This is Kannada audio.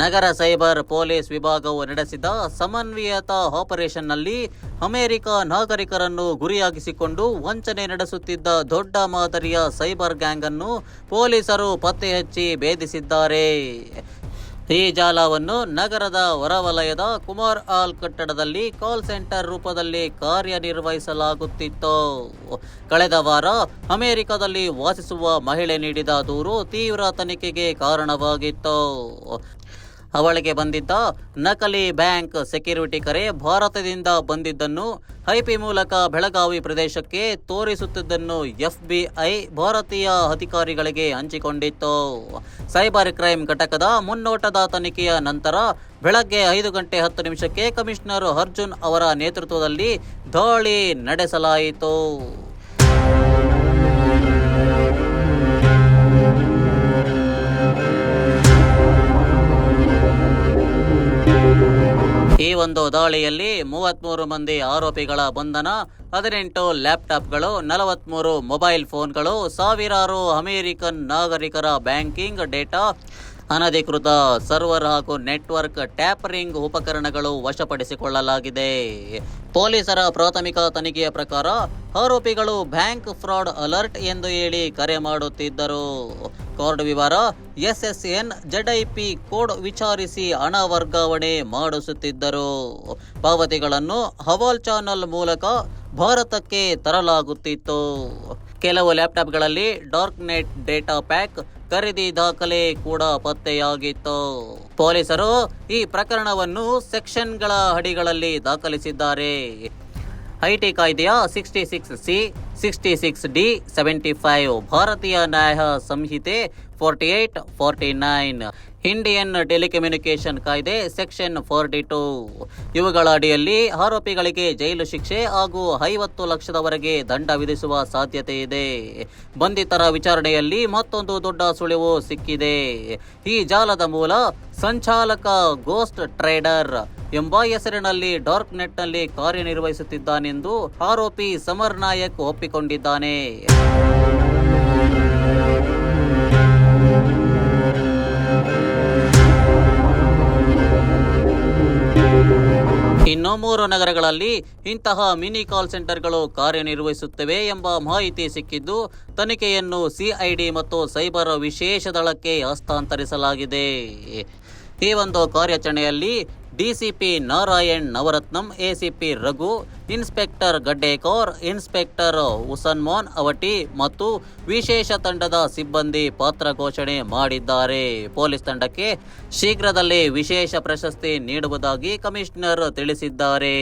ನಗರ ಸೈಬರ್ ಪೊಲೀಸ್ ವಿಭಾಗವು ನಡೆಸಿದ ಸಮನ್ವಯತ ಆಪರೇಷನ್ನಲ್ಲಿ ಅಮೆರಿಕ ನಾಗರಿಕರನ್ನು ಗುರಿಯಾಗಿಸಿಕೊಂಡು ವಂಚನೆ ನಡೆಸುತ್ತಿದ್ದ ದೊಡ್ಡ ಮಾದರಿಯ ಸೈಬರ್ ಗ್ಯಾಂಗ್ ಅನ್ನು ಪೊಲೀಸರು ಪತ್ತೆಹಚ್ಚಿ ಭೇದಿಸಿದ್ದಾರೆ. ಈ ಜಾಲವನ್ನು ನಗರದ ಹೊರವಲಯದ ಕುಮಾರ್ ಆಲ್ ಕಟ್ಟಡದಲ್ಲಿ ಕಾಲ್ ಸೆಂಟರ್ ರೂಪದಲ್ಲಿ ಕಾರ್ಯನಿರ್ವಹಿಸಲಾಗುತ್ತಿತ್ತು. ಕಳೆದ ವಾರ ಅಮೆರಿಕದಲ್ಲಿ ವಾಸಿಸುವ ಮಹಿಳೆ ನೀಡಿದ ದೂರು ತೀವ್ರ ತನಿಖೆಗೆ ಕಾರಣವಾಗಿತ್ತು. ಅವಳಿಗೆ ಬಂದಿದ್ದ ನಕಲಿ ಬ್ಯಾಂಕ್ ಸೆಕ್ಯೂರಿಟಿ ಕರೆ ಭಾರತದಿಂದ ಬಂದಿದ್ದನ್ನು ಐಪಿ ಮೂಲಕ ಬೆಳಗಾವಿ ಪ್ರದೇಶಕ್ಕೆ ತೋರಿಸುತ್ತಿದ್ದನ್ನು ಎಫ್ಬಿಐ ಭಾರತೀಯ ಅಧಿಕಾರಿಗಳಿಗೆ ಹಂಚಿಕೊಂಡಿತ್ತು. ಸೈಬರ್ ಕ್ರೈಮ್ ಘಟಕದ ಮುನ್ನೋಟದ ತನಿಖೆಯ ನಂತರ ಬೆಳಗ್ಗೆ ಐದು ಗಂಟೆ ಹತ್ತು ನಿಮಿಷಕ್ಕೆ ಕಮಿಷನರ್ ಅರ್ಜುನ್ ಅವರ ನೇತೃತ್ವದಲ್ಲಿ ದಾಳಿ ನಡೆಸಲಾಯಿತು. ಈ ಒಂದು ದಾಳಿಯಲ್ಲಿ ಮೂವತ್ಮೂರು ಮಂದಿ ಆರೋಪಿಗಳ ಬಂಧನ, ಹದಿನೆಂಟು ಲ್ಯಾಪ್ಟಾಪ್ಗಳು, ನಲವತ್ಮೂರು ಮೊಬೈಲ್ ಫೋನ್ಗಳು, ಸಾವಿರಾರು ಅಮೆರಿಕನ್ ನಾಗರಿಕರ ಬ್ಯಾಂಕಿಂಗ್ ಡೇಟಾ, ಅನಧಿಕೃತ ಸರ್ವರ್ ಹಾಗೂ ನೆಟ್ವರ್ಕ್ ಟ್ಯಾಪರಿಂಗ್ ಉಪಕರಣಗಳು ವಶಪಡಿಸಿಕೊಳ್ಳಲಾಗಿದೆ. ಪೊಲೀಸರ ಪ್ರಾಥಮಿಕ ತನಿಖೆಯ ಪ್ರಕಾರ ಆರೋಪಿಗಳು ಬ್ಯಾಂಕ್ ಫ್ರಾಡ್ ಅಲರ್ಟ್ ಎಂದು ಹೇಳಿ ಕರೆ ಮಾಡುತ್ತಿದ್ದರು. ಕಾರ್ಡ್ ವಿವರ, ಎಸ್ಎಸ್ಎನ್ ಪಿ ಕೋಡ್ ವಿಚಾರಿಸಿ ಹಣ ವರ್ಗಾವಣೆ ಮಾಡಿಸುತ್ತಿದ್ದರು. ಪಾವತಿಗಳನ್ನು ಹವಾಲ್ ಚಾನಲ್ ಮೂಲಕ ಭಾರತಕ್ಕೆ ತರಲಾಗುತ್ತಿತ್ತು. ಕೆಲವು ಲ್ಯಾಪ್ಟಾಪ್ಗಳಲ್ಲಿ ಡಾರ್ಕ್ ನೆಟ್ ಡೇಟಾ ಪ್ಯಾಕ್ ಖರೀದಿ ದಾಖಲೆ ಕೂಡ ಪತ್ತೆಯಾಗಿತ್ತು. ಪೊಲೀಸರು ಈ ಪ್ರಕರಣವನ್ನು ಸೆಕ್ಷನ್ಗಳ ಅಡಿಗಳಲ್ಲಿ ದಾಖಲಿಸಿದ್ದಾರೆ. ಐಟಿ ಕಾಯ್ದೆಯ sixty six C sixty six D seventy five Bharatiya Nyaya Sanhita forty eight forty nine Indian telecommunication ಕಾಯ್ದೆ ಸೆಕ್ಷನ್ ಫೋರ್ಟಿ ಟೂ ಇವುಗಳ ಅಡಿಯಲ್ಲಿ ಆರೋಪಿಗಳಿಗೆ ಜೈಲು ಶಿಕ್ಷೆ ಹಾಗೂ ಐವತ್ತು ಲಕ್ಷದವರೆಗೆ ದಂಡ ವಿಧಿಸುವ ಸಾಧ್ಯತೆ ಇದೆ. ಬಂಧಿತರ ವಿಚಾರಣೆಯಲ್ಲಿ ಮತ್ತೊಂದು ದೊಡ್ಡ ಸುಳಿವು ಸಿಕ್ಕಿದೆ. ಈ ಜಾಲದ ಮೂಲ, ಸಂಚಾಲಕ ಗೋಸ್ಟ್ ಟ್ರೇಡರ್. ಎಂಬ ಹೆಸರಿನಲ್ಲಿ ಡಾರ್ಕ್ ನೆಟ್ನಲ್ಲಿ ಕಾರ್ಯನಿರ್ವಹಿಸುತ್ತಿದ್ದಾನೆಂದು ಆರೋಪಿ ಸಮರ್ ನಾಯಕ್ ಒಪ್ಪಿಕೊಂಡಿದ್ದಾನೆ. ಇನ್ನು ಮೂರು ನಗರಗಳಲ್ಲಿ ಇಂತಹ ಮಿನಿ ಕಾಲ್ ಸೆಂಟರ್ಗಳು ಕಾರ್ಯನಿರ್ವಹಿಸುತ್ತವೆ ಎಂಬ ಮಾಹಿತಿ ಸಿಕ್ಕಿದ್ದು, ತನಿಖೆಯನ್ನು ಸಿಐಡಿ ಮತ್ತು ಸೈಬರ್ ವಿಶೇಷ ದಳಕ್ಕೆ ಹಸ್ತಾಂತರಿಸಲಾಗಿದೆ. ಈ ಒಂದು ಕಾರ್ಯಾಚರಣೆಯಲ್ಲಿ DCP Narayan Navaratnam, ACP Raghu, inspector Gaddekor, inspector ಹುಸನ್ಮೋನ್ Avati ಮತ್ತು ವಿಶೇಷ ತಂಡದ ಸಿಬ್ಬಂದಿ ಪಾತ್ರ ಘೋಷಣೆ ಮಾಡಿದ್ದಾರೆ. ಪೊಲೀಸ್ ತಂಡಕ್ಕೆ ಶೀಘ್ರದಲ್ಲೇ ವಿಶೇಷ ಪ್ರಶಸ್ತಿ ನೀಡುವುದಾಗಿ ಕಮಿಷನರ್ ತಿಳಿಸಿದ್ದಾರೆ.